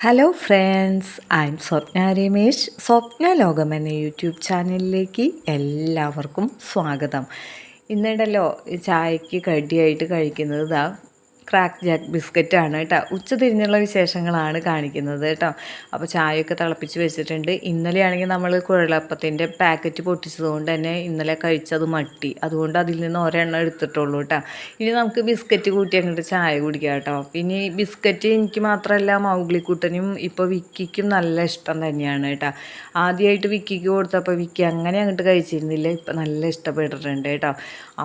Hello friends I am Swapna Ramesh Swapna Lokam എന്ന YouTube ചാനലിലേക്ക് എല്ലാവർക്കും സ്വാഗതം. ഇന്നിടല്ലോ ചായക്ക് കടിയായിട്ട് കഴിക്കുന്നത് ഇതാ ക്രാക്ക് ജാക്ക് ബിസ്ക്കറ്റാണ് കേട്ടോ. ഉച്ച തിരിഞ്ഞുള്ള വിശേഷങ്ങളാണ് കാണിക്കുന്നത് കേട്ടോ. അപ്പോൾ ചായയൊക്കെ തിളപ്പിച്ച് വെച്ചിട്ടുണ്ട്. ഇന്നലെയാണെങ്കിൽ നമ്മൾ കുഴലപ്പത്തിന്റെ പാക്കറ്റ് പൊട്ടിച്ചതുകൊണ്ട് തന്നെ ഇന്നലെ കഴിച്ചത് മട്ടി. അതുകൊണ്ട് അതിൽ നിന്ന് ഒരെണ്ണം എടുത്തിട്ടുള്ളൂ കേട്ടോ. ഇനി നമുക്ക് ബിസ്ക്കറ്റ് കൂട്ടി അങ്ങോട്ട് ചായ കുടിക്കാം കേട്ടോ. പിന്നെ ഈ ബിസ്ക്കറ്റ് എനിക്ക് മാത്രമല്ല മൗഗ്ലിക്കുട്ടനും ഇപ്പോൾ വിക്കിക്കും നല്ല ഇഷ്ടം തന്നെയാണ് കേട്ടോ. ആദ്യമായിട്ട് വിക്കിക്ക് കൊടുത്തപ്പോൾ വിക്കി അങ്ങനെ അങ്ങോട്ട് കഴിച്ചിരുന്നില്ല. ഇപ്പം നല്ല ഇഷ്ടപ്പെട്ടിട്ടുണ്ട് കേട്ടോ.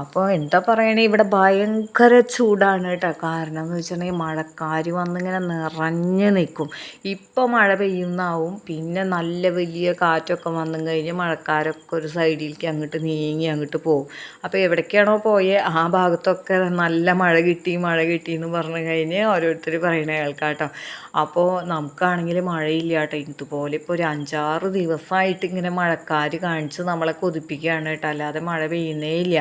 അപ്പോൾ എന്താ പറയണേ? ഇവിടെ ഭയങ്കര ചൂടാണ് കേട്ടോ. കാരണം എന്ന് വെച്ചിട്ടുണ്ടെങ്കിൽ മഴക്കാർ വന്നിങ്ങനെ നിറഞ്ഞു നിൽക്കും ഇപ്പോൾ മഴ പെയ്യുന്നാവും. പിന്നെ നല്ല വലിയ കാറ്റൊക്കെ വന്നു കഴിഞ്ഞ് മഴക്കാരൊക്കെ ഒരു സൈഡിലേക്ക് അങ്ങോട്ട് നീങ്ങി അങ്ങോട്ട് പോകും. അപ്പോൾ എവിടേക്കാണോ പോയേ ആ ഭാഗത്തൊക്കെ നല്ല മഴ കിട്ടി മഴ കിട്ടി എന്ന് പറഞ്ഞു കഴിഞ്ഞ് ഓരോരുത്തർ പറയണ കേൾക്കാട്ടോ. അപ്പോൾ നമുക്കാണെങ്കിൽ മഴയില്ല കേട്ടോ. ഇതുപോലെ ഇപ്പോൾ ഒരു അഞ്ചാറ് ദിവസമായിട്ട് ഇങ്ങനെ മഴക്കാർ കാണിച്ച് നമ്മളെ കൊതിപ്പിക്കുകയാണ് കേട്ടോ. അല്ലാതെ മഴ പെയ്യുന്നേ ഇല്ല.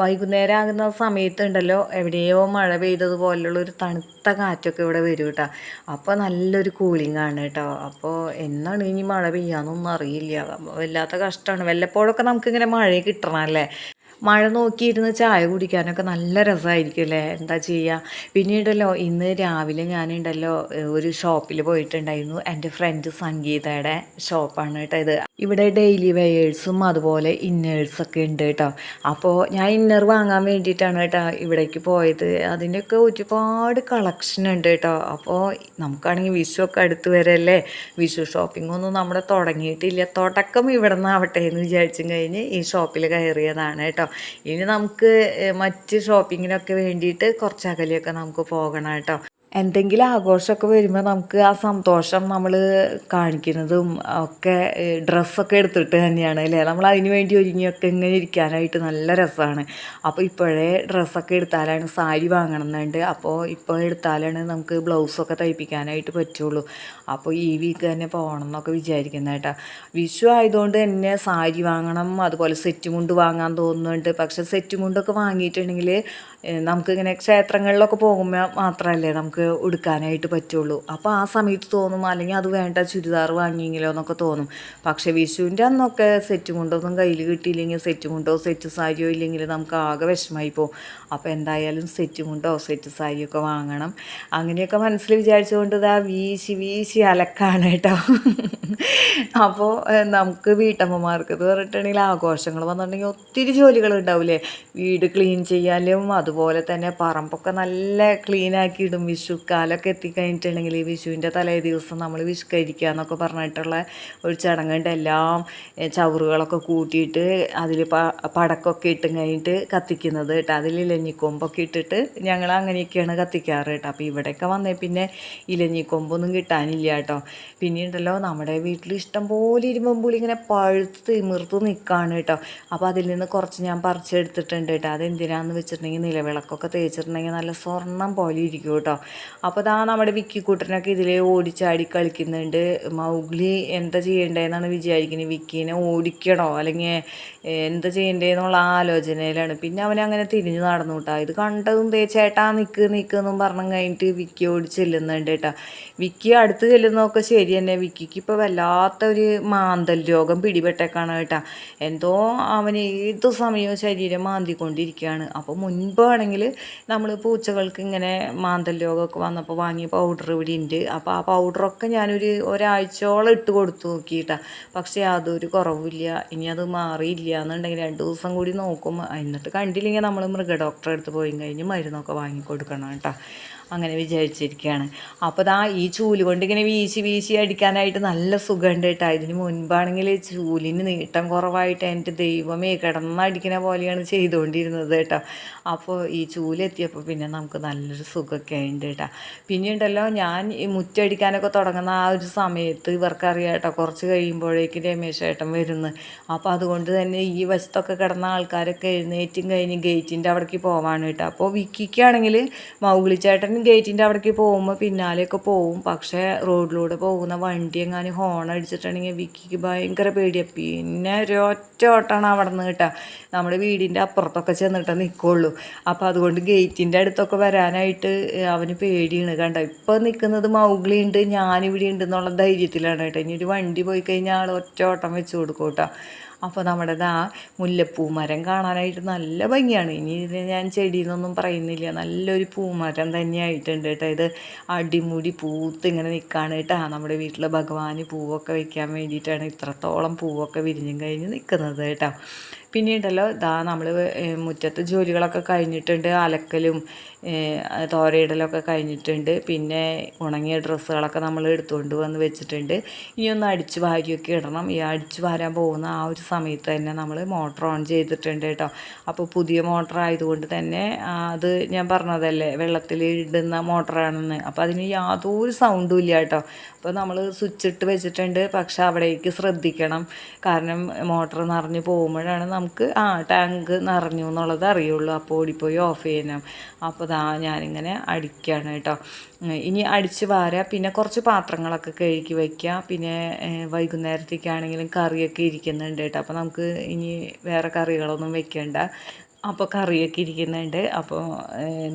വൈകുന്നേരം ആകുന്ന സമയത്തുണ്ടല്ലോ എവിടെയോ മഴ പെയ്തതുപോലെ പോലുള്ള ഒരു തണുത്ത കാറ്റൊക്കെ ഇവിടെ വരും കേട്ടോ അപ്പോൾ നല്ലൊരു കൂളിംഗ് ആണ് കേട്ടോ അപ്പോൾ എന്നാണ് ഇനി മഴ പെയ്യാന്നൊന്നും അറിയില്ല. വല്ലാത്ത കഷ്ടമാണ് വല്ലപ്പോഴൊക്കെ നമുക്കിങ്ങനെ മഴ കിട്ടണമല്ലേ മഴ നോക്കിയിരുന്ന് ചായ കുടിക്കാനൊക്കെ നല്ല രസമായിരിക്കും അല്ലേ? എന്താ ചെയ്യുക പിന്നീടല്ലോ ഇന്ന് രാവിലെ ഞാനുണ്ടല്ലോ ഒരു ഷോപ്പിൽ പോയിട്ടുണ്ടായിരുന്നു. എന്റെ ഫ്രണ്ട് സംഗീതയുടെ ഷോപ്പാണ് കേട്ടോ ഇത്. ഇവിടെ ഡെയിലി വെയേഴ്സും അതുപോലെ ഇന്നേഴ്സൊക്കെ ഉണ്ട് കേട്ടോ. അപ്പോൾ ഞാൻ ഇന്നർ വാങ്ങാൻ വേണ്ടിയിട്ടാണ് കേട്ടോ ഇവിടേക്ക് പോയത്. അതിന്റെയൊക്കെ ഒരുപാട് കളക്ഷൻ ഉണ്ട് കേട്ടോ. അപ്പോൾ നമുക്കാണെങ്കിൽ വിഷു ഒക്കെ അടുത്ത് വരല്ലേ വിഷു ഷോപ്പിംഗ് ഒന്നും നമ്മുടെ തുടങ്ങിയിട്ടില്ല. തുടക്കം ഇവിടെ നിന്നാവട്ടെ എന്ന് വിചാരിച്ചും കഴിഞ്ഞ് ഈ ഷോപ്പിൽ കയറിയതാണ് കേട്ടോ. ഇനി നമുക്ക് മറ്റ് ഷോപ്പിങ്ങിനൊക്കെ വേണ്ടിയിട്ട് കുറച്ച് അകലെയൊക്കെ നമുക്ക് പോകണം കേട്ടോ. എന്തെങ്കിലും ആഘോഷമൊക്കെ വരുമ്പോൾ നമുക്ക് ആ സന്തോഷം നമ്മൾ കാണിക്കുന്നതും ഒക്കെ ഡ്രസ്സൊക്കെ എടുത്തിട്ട് തന്നെയാണ് അല്ലേ? നമ്മൾ അതിന് വേണ്ടി ഒരുങ്ങിയൊക്കെ ഇങ്ങനെ ഇരിക്കാനായിട്ട് നല്ല രസമാണ്. അപ്പോൾ ഇപ്പോഴേ ഡ്രസ്സൊക്കെ എടുത്താലാണ് സാരി വാങ്ങണം എന്നുണ്ട് അപ്പോൾ ഇപ്പോൾ എടുത്താലാണ് നമുക്ക് ബ്ലൗസൊക്കെ തയ്പ്പിക്കാനായിട്ട് പറ്റുള്ളൂ. അപ്പോൾ ഈ വീക്ക് തന്നെ പോകണം എന്നൊക്കെ വിചാരിക്കുന്നത് കേട്ടോ. വിഷു ആയതുകൊണ്ട് തന്നെ സാരി വാങ്ങണം അതുപോലെ സെറ്റ് മുണ്ട് വാങ്ങാൻ തോന്നുന്നുണ്ട്. പക്ഷേ സെറ്റ് മുണ്ടൊക്കെ വാങ്ങിയിട്ടുണ്ടെങ്കിൽ നമുക്കിങ്ങനെ ക്ഷേത്രങ്ങളിലൊക്കെ പോകുമ്പോൾ മാത്രമല്ലേ നമുക്ക് ഉടുക്കാനായിട്ട് പറ്റുള്ളൂ. അപ്പോൾ ആ സമയത്ത് തോന്നും അല്ലെങ്കിൽ അത് വേണ്ട ചുരിദാർ വാങ്ങിയെങ്കിലോ എന്നൊക്കെ തോന്നും. പക്ഷേ വിഷുവിന്റെ അന്നൊക്കെ സെറ്റ് മുണ്ടൊന്നും കയ്യിൽ കിട്ടിയില്ലെങ്കിൽ സെറ്റ് മുണ്ടോ സെറ്റ് സാരിയോ ഇല്ലെങ്കിൽ നമുക്ക് ആകെ വിഷമമായി പോകും. അപ്പോൾ എന്തായാലും സെറ്റ് മുണ്ടോ സെറ്റ് സാരിയോ ഒക്കെ വാങ്ങണം. അങ്ങനെയൊക്കെ മനസ്സിൽ വിചാരിച്ചുകൊണ്ട് ഇതാ വീശി വീശി അലക്കാണ് കേട്ടോ അപ്പോൾ നമുക്ക് വീട്ടമ്മമാർക്ക് ഇത് പറഞ്ഞിട്ടുണ്ടെങ്കിൽ ആഘോഷങ്ങൾ വന്നിട്ടുണ്ടെങ്കിൽ ഒത്തിരി ജോലികൾ ഉണ്ടാവില്ലേ? വീട് ക്ലീൻ ചെയ്യാനും അതുപോലെ തന്നെ പറമ്പൊക്കെ നല്ല ക്ലീനാക്കി ഇടും വിഷുക്കാലൊക്കെ എത്തിക്കഴിഞ്ഞിട്ടുണ്ടെങ്കിൽ ഈ വിഷുവിന്റെ തലേ ദിവസം നമ്മൾ വിഷു കഴിക്കുക എന്നൊക്കെ പറഞ്ഞിട്ടുള്ള ഒരു ചടങ്ങുണ്ട്. എല്ലാം ചവറുകളൊക്കെ കൂട്ടിയിട്ട് അതിൽ പടക്കൊക്കെ ഇട്ടും കഴിഞ്ഞിട്ട് കത്തിക്കുന്നത് കേട്ടോ. അതിൽ ഇലഞ്ഞിക്കൊമ്പൊക്കെ ഇട്ടിട്ട് ഞങ്ങൾ അങ്ങനെയൊക്കെയാണ് കത്തിക്കാറ് കേട്ടോ. അപ്പോൾ ഇവിടെയൊക്കെ വന്നേ പിന്നെ ഇലഞ്ഞിക്കൊമ്പൊന്നും കിട്ടാനില്ല കേട്ടോ. പിന്നെയുണ്ടല്ലോ നമ്മുടെ വീട്ടിൽ ഇഷ്ടം പോലെ ഇരുമ്പുള്ളി ഇങ്ങനെ പഴുത്ത് തിമിർത്ത് നിൽക്കുകയാണ് കേട്ടോ. അപ്പോൾ അതിൽ നിന്ന് കുറച്ച് ഞാൻ പറിച്ചെടുത്തിട്ടുണ്ട് കേട്ടോ. അതെന്തിനാന്ന് വെച്ചിട്ടുണ്ടെങ്കിൽ നിലവിളക്കൊക്കെ തേച്ചിട്ടുണ്ടെങ്കിൽ നല്ല സ്വർണം പോലെ ഇരിക്കും കേട്ടോ. അപ്പോൾ ഇതാ നമ്മുടെ വിക്കിക്കൂട്ടനൊക്കെ ഇതിൽ ഓടിച്ചാടി കളിക്കുന്നുണ്ട്. മൗഗ്ലി എന്താ ചെയ്യേണ്ടതെന്നാണ് വിചാരിക്കുന്നത്. വിക്കീനെ ഓടിക്കണോ? അല്ലെങ്കിൽ എന്താ ചെയ്യേണ്ടതെന്നുള്ള ആലോചനയിലാണ്. പിന്നെ അവൻ അങ്ങനെ തിരിഞ്ഞു നടന്നു കേട്ടോ. ഇത് കണ്ടതും തേച്ചേട്ടാ ചേട്ടാ നിൽക്ക് നിൽക്ക് എന്നും പറഞ്ഞു കഴിഞ്ഞിട്ട് വിക്കി ഓടി ചെല്ലുന്നുണ്ട് കേട്ടോ. വിക്കി അടുത്ത് ചെല്ലുന്നതൊക്കെ ശരി തന്നെ. വിക്കിക്ക് ഇപ്പോൾ വല്ലാത്ത ഒരു മാന്തൽ രോഗം പിടിപെട്ടേക്കാണ് കേട്ടോ. എന്തോ അവന് ഏത് സമയവും ശരീരം മാന്തിക്കൊണ്ടിരിക്കുകയാണ്. അപ്പോൾ മുൻപാണെങ്കിൽ നമ്മൾ പൂച്ചകൾക്ക് ഇങ്ങനെ മാന്തൽ രോഗമൊക്കെ വന്നപ്പോൾ വാങ്ങിയ പൗഡർ ഇവിടെ ഉണ്ട്. അപ്പോൾ ആ പൗഡറൊക്കെ ഞാനൊരു ഒരാഴ്ചയോളം ഇട്ട് കൊടുത്തു നോക്കിയിട്ടാണ് പക്ഷേ അതൊരു കുറവില്ല. ഇനി അത് മാറിയില്ല എന്നുണ്ടെങ്കിൽ രണ്ട് ദിവസം കൂടി നോക്കും. എന്നിട്ട് കണ്ടില്ലെങ്കിൽ നമ്മൾ മൃഗ ഡോക്ടറെ അടുത്ത് പോയി കഴിഞ്ഞ് മരുന്നൊക്കെ വാങ്ങി കൊടുക്കണം കേട്ടോ. അങ്ങനെ വിചാരിച്ചിരിക്കുകയാണ്. അപ്പോൾ ദാ ഈ ചൂൽ കൊണ്ട് ഇങ്ങനെ വീശി വീശി അടിക്കാനായിട്ട് നല്ല സുഖമുണ്ട് കേട്ടോ. ഇതിന് മുൻപാണെങ്കിൽ ചൂലിന് നീട്ടം കുറവായിട്ട് എന്റെ ദൈവമേ കിടന്നടിക്കുന്ന പോലെയാണ് ചെയ്തുകൊണ്ടിരുന്നത് കേട്ടോ. അപ്പോൾ ഈ ചൂലെത്തിയപ്പോൾ പിന്നെ നമുക്ക് നല്ലൊരു സുഖമൊക്കെ ഉണ്ട് കേട്ടോ. പിന്നെ ഉണ്ടല്ലോ ഞാൻ ഈ മുറ്റടിക്കാനൊക്കെ തുടങ്ങുന്ന ആ ഒരു സമയത്ത് ഇവർക്കറിയാം കേട്ടോ കുറച്ച് കഴിയുമ്പോഴേക്കും രമേശ് ഏട്ടൻ വരുന്നു. അപ്പോൾ അതുകൊണ്ട് തന്നെ ഈ വശത്തൊക്കെ കിടന്ന ആൾക്കാരൊക്കെ എഴുന്നേറ്റും കഴിഞ്ഞ് ഗേറ്റിന്റെ അവിടേക്ക് പോവാണ് കേട്ടോ. അപ്പോൾ വിക്കിക്കാണെങ്കിൽ മൗഗ്ലിച്ചേട്ടൻ ഗേറ്റിന്റെ അവിടേക്ക് പോകുമ്പോൾ പിന്നാലെയൊക്കെ പോവും. പക്ഷേ റോഡിലൂടെ പോകുന്ന വണ്ടി എങ്ങാനും ഹോൺ അടിച്ചിട്ടുണ്ടെങ്കിൽ വിക്കിക്ക് ഭയങ്കര പേടിയാണ് പിന്നെ ഒരു ഒറ്റ ഓട്ടമാണ് അവിടെ നിന്ന് കിട്ടുക. നമ്മുടെ വീടിന്റെ അപ്പുറത്തൊക്കെ ചെന്നിട്ട് നിൽക്കുള്ളൂ അപ്പോൾ അതുകൊണ്ട് ഗേറ്റിന്റെ അടുത്തൊക്കെ വരാനായിട്ട് അവന് പേടിയാണ്. കണ്ട? ഇപ്പോൾ നിൽക്കുന്നത് മൗഗ്ലി ഉണ്ട് ഞാനിവിടെ ഉണ്ട് എന്നുള്ള ധൈര്യത്തിലാണ് കേട്ടോ. ഇനി ഒരു വണ്ടി പോയി കഴിഞ്ഞാൽ ആൾ ഒറ്റ ഓട്ടം വെച്ച് കൊടുക്കും കേട്ടോ. അപ്പോൾ നമ്മുടെ ആ മുല്ലപ്പൂ മരം കാണാനായിട്ട് നല്ല ഭംഗിയാണ്. ഇനി ഇതിന് ഞാൻ ചെടി എന്നൊന്നും പറയുന്നില്ല. നല്ലൊരു പൂമരം തന്നെയായിട്ടുണ്ട് കേട്ടോ. ഇത് അടിമുടി പൂത്ത് ഇങ്ങനെ നിൽക്കുകയാണ് കേട്ടോ. നമ്മുടെ വീട്ടിൽ ഭഗവാന് പൂവൊക്കെ വയ്ക്കാൻ വേണ്ടിയിട്ടാണ് ഇത്രത്തോളം പൂവൊക്കെ വിരിഞ്ഞും കഴിഞ്ഞ് നിൽക്കുന്നത് കേട്ടോ. പിന്നീടല്ലോ ഇതാ നമ്മൾ മുറ്റത്ത് ജോലികളൊക്കെ കഴിഞ്ഞിട്ടുണ്ട് അലക്കലും തോരയിടലൊക്കെ കഴിഞ്ഞിട്ടുണ്ട്. പിന്നെ ഉണങ്ങിയ ഡ്രസ്സുകളൊക്കെ നമ്മൾ എടുത്തുകൊണ്ട് വന്ന് വെച്ചിട്ടുണ്ട്. ഇനി ഒന്ന് അടിച്ച് വാരിയൊക്കെ ഇടണം. ഈ അടിച്ച് വാരാൻ പോകുന്ന ആ ഒരു സമയത്ത് തന്നെ നമ്മൾ മോട്ടർ ഓൺ ചെയ്തിട്ടുണ്ട് കേട്ടോ. അപ്പോൾ പുതിയ മോട്ടർ ആയതുകൊണ്ട് തന്നെ അത് ഞാൻ പറഞ്ഞതല്ലേ വെള്ളത്തിൽ ഇടുന്ന മോട്ടറാണെന്ന്. അപ്പോൾ അതിന് യാതൊരു സൗണ്ടും ഇല്ല കേട്ടോ. അപ്പോൾ നമ്മൾ സ്വിച്ച് ഇട്ട് വെച്ചിട്ടുണ്ട്. പക്ഷെ അവിടേക്ക് ശ്രദ്ധിക്കണം. കാരണം മോട്ടർ നിറഞ്ഞു പോകുമ്പോഴാണ് നമുക്ക് ആ ടാങ്ക് നിറഞ്ഞു എന്നുള്ളത് അറിയുള്ളൂ. അപ്പോൾ ഓടിപ്പോയി ഓഫ് ചെയ്യണം. അപ്പോൾ ദാ ഞാനിങ്ങനെ അടിക്കുകയാണ് കേട്ടോ. ഇനി അടിച്ച് വാരുക പിന്നെ കുറച്ച് പാത്രങ്ങളൊക്കെ കഴുകി വയ്ക്കുക പിന്നെ വൈകുന്നേരത്തേക്കാണെങ്കിലും കറിയൊക്കെ ഇരിക്കുന്നുണ്ട് കേട്ടോ. അപ്പോൾ നമുക്ക് ഇനി വേറെ കറികളൊന്നും വെക്കേണ്ട. അപ്പോൾ കറിയൊക്കെ ഇരിക്കുന്നുണ്ട്. അപ്പോൾ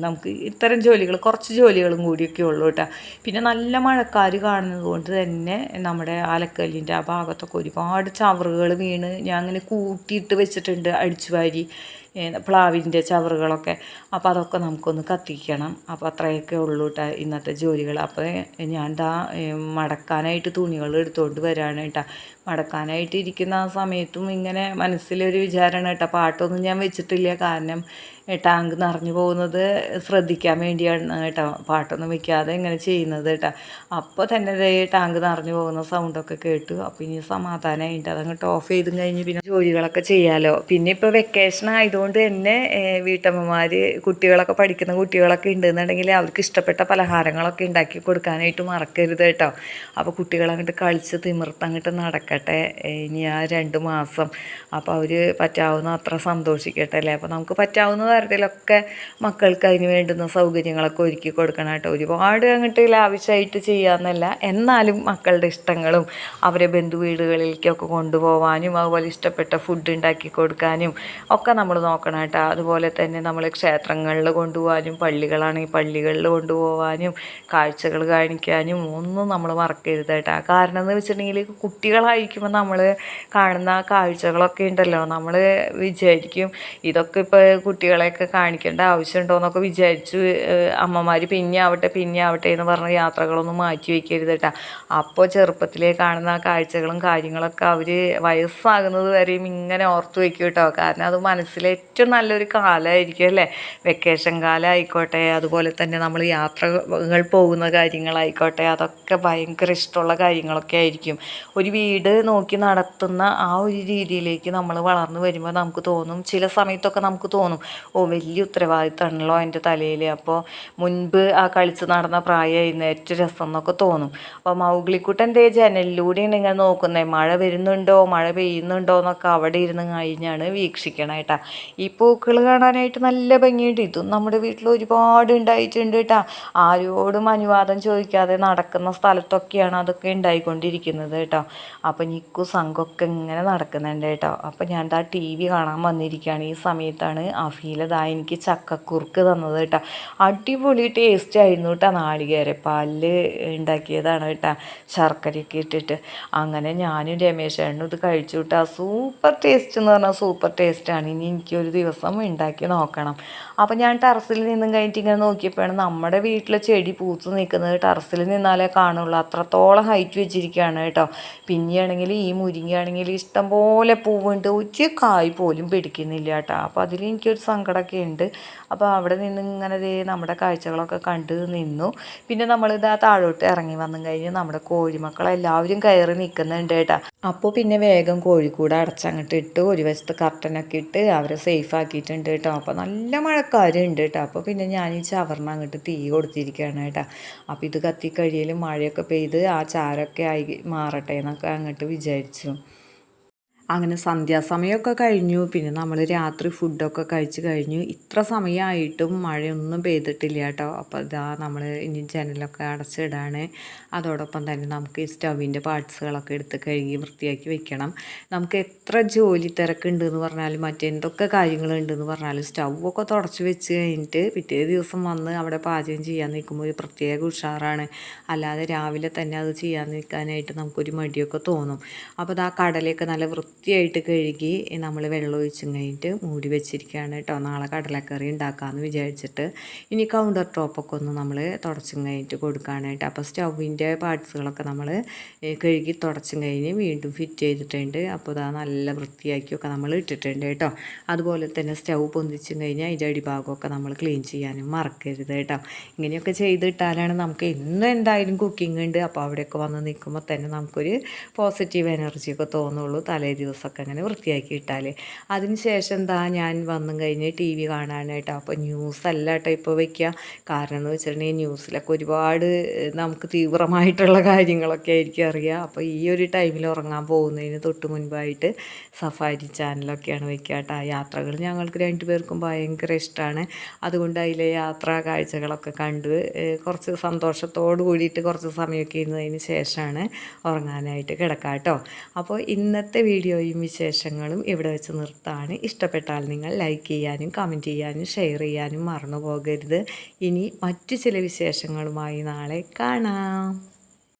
നമുക്ക് ഇത്തരം ജോലികൾ കുറച്ച് ജോലികളും കൂടിയൊക്കെ ഉള്ളൂ കേട്ടോ. പിന്നെ നല്ല മഴക്കാർ കാണുന്നത് കൊണ്ട് തന്നെ നമ്മുടെ ആലക്കല്ലിന്റെ ആ ഭാഗത്തൊക്കെ ഒരുപാട് ചവറുകൾ വീണ് ഞാൻ അങ്ങനെ കൂട്ടിയിട്ട് വെച്ചിട്ടുണ്ട് അടിച്ചു വാരി. പ്ലാവിന്റെ ചവറുകളൊക്കെ. അപ്പോൾ അതൊക്കെ നമുക്കൊന്ന് കത്തിക്കണം. അപ്പോൾ അത്രയൊക്കെ ഉള്ളൂ കേട്ടോ ഇന്നത്തെ ജോലികൾ. അപ്പോൾ ഞാൻ ദാ മടക്കാനായിട്ട് തുണികൾ എടുത്തുകൊണ്ട് വരാണ് കേട്ടോ മടക്കാനായിട്ട് ഇരിക്കുന്ന ആ സമയത്തും ഇങ്ങനെ മനസ്സിലൊരു വിചാരമാണ് കേട്ടോ പാട്ടൊന്നും ഞാൻ വെച്ചിട്ടില്ല. കാരണം ടാങ്ക് നിറഞ്ഞു പോകുന്നത് ശ്രദ്ധിക്കാൻ വേണ്ടിയാണ് കേട്ടോ പാട്ടൊന്നും വെക്കാതെ ഇങ്ങനെ ചെയ്യുന്നത് കേട്ടോ. അപ്പോൾ തന്നെ ടാങ്ക് നിറഞ്ഞു പോകുന്ന സൗണ്ടൊക്കെ കേട്ടു. അപ്പോൾ ഇനി സമാധാനമായിട്ട് അതങ്ങോട്ട് ഓഫ് ചെയ്തും കഴിഞ്ഞ് പിന്നെ ജോലികളൊക്കെ ചെയ്യാമല്ലോ പിന്നെ ഇപ്പോൾ വെക്കേഷൻ ആയതുകൊണ്ട് തന്നെ വീട്ടമ്മമാർ കുട്ടികളൊക്കെ പഠിക്കുന്ന കുട്ടികളൊക്കെ ഉണ്ടെന്നുണ്ടെങ്കിൽ അവർക്ക് ഇഷ്ടപ്പെട്ട പലഹാരങ്ങളൊക്കെ ഉണ്ടാക്കി കൊടുക്കാനായിട്ട് മറക്കരുത് കേട്ടോ. അപ്പോൾ കുട്ടികളങ്ങോട്ട് കളിച്ച് തിമിർത്ത് അങ്ങോട്ട് നടക്കട്ടെ ഇനി ആ രണ്ട് മാസം. അപ്പോൾ അവർ പറ്റാവുന്ന അത്ര സന്തോഷിക്കട്ടെ അല്ലേ? അപ്പോൾ നമുക്ക് പറ്റാവുന്ന തരത്തിലൊക്കെ മക്കൾക്ക് അതിന് വേണ്ടുന്ന സൗകര്യങ്ങളൊക്കെ ഒരുക്കി കൊടുക്കണം കേട്ടോ. ഒരുപാട് അങ്ങോട്ട് ലാവശ്യമായിട്ട് ചെയ്യാമെന്നല്ല. എന്നാലും മക്കളുടെ ഇഷ്ടങ്ങളും അവരെ ബന്ധു വീടുകളിലേക്കൊക്കെ കൊണ്ടുപോകാനും അതുപോലെ ഇഷ്ടപ്പെട്ട ഫുഡ് ഉണ്ടാക്കി കൊടുക്കാനും ഒക്കെ നമ്മൾ നോക്കണം കേട്ടോ. അതുപോലെ തന്നെ നമ്മൾ ക്ഷേത്രങ്ങളിൽ കൊണ്ടുപോകാനും പള്ളികളാണെങ്കിൽ പള്ളികളിൽ കൊണ്ടുപോകാനും കാഴ്ചകൾ കാണിക്കാനും ഒന്നും നമ്മൾ മറക്കരുത് കേട്ടോ. കാരണം എന്ന് വെച്ചിട്ടുണ്ടെങ്കിൽ കുട്ടികളായിരിക്കുമ്പോൾ നമ്മൾ കാണുന്ന കാഴ്ചകളൊക്കെ ഉണ്ടല്ലോ. നമ്മൾ വിചാരിക്കും ഇതൊക്കെ ഇപ്പോൾ കുട്ടികളെ കുട്ടികളെയൊക്കെ കാണിക്കേണ്ട ആവശ്യമുണ്ടോ എന്നൊക്കെ വിചാരിച്ചു അമ്മമാർ പിന്നെ ആവട്ടെ പിന്നെ ആവട്ടെ എന്ന് പറഞ്ഞ് യാത്രകളൊന്നും മാറ്റി വയ്ക്കരുത് കേട്ടോ അപ്പോൾ ചെറുപ്പത്തിലേ കാണുന്ന കാഴ്ചകളും കാര്യങ്ങളൊക്കെ അവർ വയസ്സാകുന്നത് വരെയും ഇങ്ങനെ ഓർത്ത് വയ്ക്കും കേട്ടോ കാരണം അത് മനസ്സിലെ ഏറ്റവും നല്ലൊരു കാലമായിരിക്കും അല്ലേ? വെക്കേഷൻ കാലം ആയിക്കോട്ടെ അതുപോലെ തന്നെ നമ്മൾ യാത്രകൾ പോകുന്ന കാര്യങ്ങളായിക്കോട്ടെ അതൊക്കെ ഭയങ്കര ഇഷ്ടമുള്ള കാര്യങ്ങളൊക്കെ ആയിരിക്കും. ഒരു വീട് നോക്കി നടത്തുന്ന ആ ഒരു രീതിയിലേക്ക് നമ്മൾ വളർന്നു വരുമ്പോൾ നമുക്ക് തോന്നും ചില സമയത്തൊക്കെ നമുക്ക് തോന്നും ഓ വലിയ ഉത്തരവാദിത്തമാണല്ലോ എന്റെ തലയിൽ അപ്പോൾ മുൻപ് ആ കളിച്ച് നടന്ന പ്രായമായിരുന്നു ഏറ്റവും രസം എന്നൊക്കെ തോന്നും. അപ്പോൾ മൗഗ്ലിക്കുട്ടന്റെ ജനലിലൂടെയാണ് ഇങ്ങനെ നോക്കുന്നത് മഴ വരുന്നുണ്ടോ മഴ പെയ്യുന്നുണ്ടോ എന്നൊക്കെ അവിടെ ഇരുന്ന് കഴിഞ്ഞാണ് വീക്ഷിക്കണം കേട്ടാ ഈ പൂക്കൾ കാണാനായിട്ട് നല്ല ഭംഗിയുണ്ട്. ഇതും നമ്മുടെ വീട്ടിൽ ഒരുപാട് ഉണ്ടായിട്ടുണ്ട് കേട്ടാ ആരോടും അനുവാദം ചോദിക്കാതെ നടക്കുന്ന സ്ഥലത്തൊക്കെയാണ് അതൊക്കെ ഉണ്ടായിക്കൊണ്ടിരിക്കുന്നത് കേട്ടോ അപ്പോൾ നിക്കു സംഘമൊക്കെ ഇങ്ങനെ നടക്കുന്നുണ്ട് കേട്ടോ അപ്പോൾ ഞാൻ ആ ടി വി കാണാൻ വന്നിരിക്കുകയാണ്. ഈ സമയത്താണ് അഫീല ഇതാ എനിക്ക് ചക്കക്കുറുക്ക് തന്നത് കേട്ടോ. അടിപൊളി ടേസ്റ്റ് ആയിരുന്നു കേട്ടോ നാളികേരപ്പാലിൽ ഉണ്ടാക്കിയതാണ് കേട്ടോ ശർക്കരയൊക്കെ ഇട്ടിട്ട്. അങ്ങനെ ഞാനും രമേശേണ്ണും ഇത് കഴിച്ചു കേട്ടോ. സൂപ്പർ ടേസ്റ്റ് എന്ന് പറഞ്ഞാൽ സൂപ്പർ ടേസ്റ്റാണ് ഇനി എനിക്കൊരു ദിവസം ഉണ്ടാക്കി നോക്കണം. അപ്പോൾ ഞാൻ ടെറസിൽ നിന്നും കഴിഞ്ഞിട്ട് ഇങ്ങനെ നോക്കിയപ്പോഴാണ് നമ്മുടെ വീട്ടിലെ ചെടി പൂത്ത് നിൽക്കുന്നത് ടെറസിൽ നിന്നാലേ കാണുള്ളൂ. അത്രത്തോളം ഹൈറ്റ് വെച്ചിരിക്കുകയാണ് കേട്ടോ. പിന്നെയാണെങ്കിൽ ഈ മുരിങ്ങയാണെങ്കിൽ ഇഷ്ടംപോലെ പൂവുണ്ട്. ഒരു കായ് പോലും പിടിക്കുന്നില്ല കേട്ടോ. അപ്പോൾ അതിൽ എനിക്കൊരു സങ്കടമൊക്കെ ഉണ്ട് അപ്പോൾ അവിടെ നിന്ന് ഇങ്ങനെ നമ്മുടെ കാഴ്ചകളൊക്കെ കണ്ട് നിന്നു. പിന്നെ നമ്മളിത് ആ താഴോട്ട് ഇറങ്ങി വന്നു കഴിഞ്ഞ് നമ്മുടെ കോഴിമക്കളെല്ലാവരും കയറി നിൽക്കുന്നുണ്ട് കേട്ടോ. അപ്പോൾ പിന്നെ വേഗം കോഴിക്കൂട് അടച്ചങ്ങട്ട് ഇട്ട് ഒരു വശത്ത് കർട്ടനൊക്കെ ഇട്ട് അവരെ സേഫ് ആക്കിയിട്ടുണ്ട് കേട്ടോ. അപ്പോൾ നല്ല മഴക്കാരുണ്ട് കേട്ടോ. അപ്പോൾ പിന്നെ ഞാൻ ഈ ചവറിന് അങ്ങോട്ട് തീ കൊടുത്തിരിക്കുകയാണ് കേട്ടോ. അപ്പോൾ ഇത് കത്തിക്കഴിയലും മഴയൊക്കെ പെയ്ത് ആ ചാരൊക്കെ ആയി മാറട്ടെ എന്നൊക്കെ അങ്ങോട്ട് വിചാരിച്ചു. അങ്ങനെ സന്ധ്യാസമയമൊക്കെ കഴിഞ്ഞു. പിന്നെ നമ്മൾ രാത്രി ഫുഡൊക്കെ കഴിച്ച് കഴിഞ്ഞു. ഇത്ര സമയമായിട്ടും മഴയൊന്നും പെയ്തിട്ടില്ല കേട്ടോ. അപ്പോൾ ഇതാ നമ്മൾ ഇനി ജനലൊക്കെ അടച്ചിടാണ്. അതോടൊപ്പം തന്നെ നമുക്ക് ഈ സ്റ്റവിന്റെ പാർട്സുകളൊക്കെ എടുത്ത് കഴുകി വൃത്തിയാക്കി വെക്കണം. നമുക്ക് എത്ര ജോലി തിരക്കുണ്ട് എന്ന് പറഞ്ഞാലും മറ്റെന്തൊക്കെ കാര്യങ്ങളുണ്ടെന്ന് പറഞ്ഞാലും സ്റ്റൗവൊക്കെ തുടച്ച് വെച്ച് കഴിഞ്ഞിട്ട് പിറ്റേ ദിവസം വന്ന് അവിടെ പാചകം ചെയ്യാൻ നിൽക്കുമ്പോൾ ഒരു പ്രത്യേക ഉഷാറാണ്. അല്ലാതെ രാവിലെ തന്നെ അത് ചെയ്യാൻ നിൽക്കാനായിട്ട് നമുക്കൊരു മടിയൊക്കെ തോന്നും. അപ്പോൾ അത് ആ കടലയൊക്കെ നല്ല വൃത്തിയായിട്ട് കഴുകി നമ്മൾ വെള്ളം ഒഴിച്ചും കഴിഞ്ഞിട്ട് മൂടി വെച്ചിരിക്കുകയാണ് കേട്ടോ. നാളെ കടലക്കറി ഉണ്ടാക്കാമെന്ന് വിചാരിച്ചിട്ട്. ഇനി കൗണ്ടർ ടോപ്പൊക്കെ ഒന്ന് നമ്മൾ തുടച്ചും കഴിഞ്ഞിട്ട് കൊടുക്കാനായിട്ട് അപ്പോൾ സ്റ്റൗവിന്റെ പാർട്സുകളൊക്കെ നമ്മൾ കഴുകി തുടച്ചും കഴിഞ്ഞ് വീണ്ടും ഫിറ്റ് ചെയ്തിട്ടുണ്ട്. അപ്പോൾ ഇതാ നല്ല വൃത്തിയാക്കിയൊക്കെ നമ്മൾ ഇട്ടിട്ടുണ്ട് കേട്ടോ. അതുപോലെ തന്നെ സ്റ്റൗ പൊന്തിച്ചും കഴിഞ്ഞാൽ അതിന്റെ അടിഭാഗമൊക്കെ നമ്മൾ ക്ലീൻ ചെയ്യാനും മറക്കരുത് കേട്ടോ. ഇങ്ങനെയൊക്കെ ചെയ്തിട്ടാലാണ് നമുക്ക് എന്നും എന്തായാലും കുക്കിംഗ് ഉണ്ട്. അപ്പോൾ അവിടെയൊക്കെ വന്ന് നിൽക്കുമ്പോൾ തന്നെ നമുക്കൊരു പോസിറ്റീവ് എനർജിയൊക്കെ തോന്നുള്ളൂ തലേ ദിവസമൊക്കെ അങ്ങനെ വൃത്തിയാക്കി ഇട്ടാൽ അതിന് ശേഷം എന്താ ഞാൻ വന്നും കഴിഞ്ഞ് ടി വി കാണാനായിട്ട് അപ്പോൾ ന്യൂസ് അല്ല കേട്ടോ ഇപ്പോൾ വയ്ക്കുക കാരണം എന്ന് വെച്ചിട്ടുണ്ടെങ്കിൽ ന്യൂസിലൊക്കെ ഒരുപാട് നമുക്ക് തീവ്രമായിട്ടുള്ള കാര്യങ്ങളൊക്കെ ആയിരിക്കും അറിയുക അപ്പോൾ ഈ ഒരു ടൈമിൽ ഉറങ്ങാൻ പോകുന്നതിന് തൊട്ട് മുൻപായിട്ട് സഫാരി ചാനലൊക്കെയാണ് വയ്ക്കുക കേട്ടോ യാത്രകൾ ഞങ്ങൾക്ക് രണ്ടുപേർക്കും ഭയങ്കര ഇഷ്ടമാണ് അതുകൊണ്ട് അതിലെ യാത്രാ കാഴ്ചകളൊക്കെ കണ്ട് കുറച്ച് സന്തോഷത്തോട് കൂടിയിട്ട് കുറച്ച് സമയമൊക്കെ ഇരുന്നതിന് ശേഷമാണ് ഉറങ്ങാനായിട്ട് കിടക്കാം കേട്ടോ അപ്പോൾ ഇന്നത്തെ വീഡിയോയും വിശേഷങ്ങളും ഇവിടെ വെച്ച് നിർത്താണ്. ഇഷ്ടപ്പെട്ടാൽ നിങ്ങൾ ലൈക്ക് ചെയ്യാനും കമന്റ് ചെയ്യാനും ഷെയർ ചെയ്യാനും മറന്നു പോകരുത് ഇനി മറ്റു ചില വിശേഷങ്ങളുമായി നാളെ കാണാം.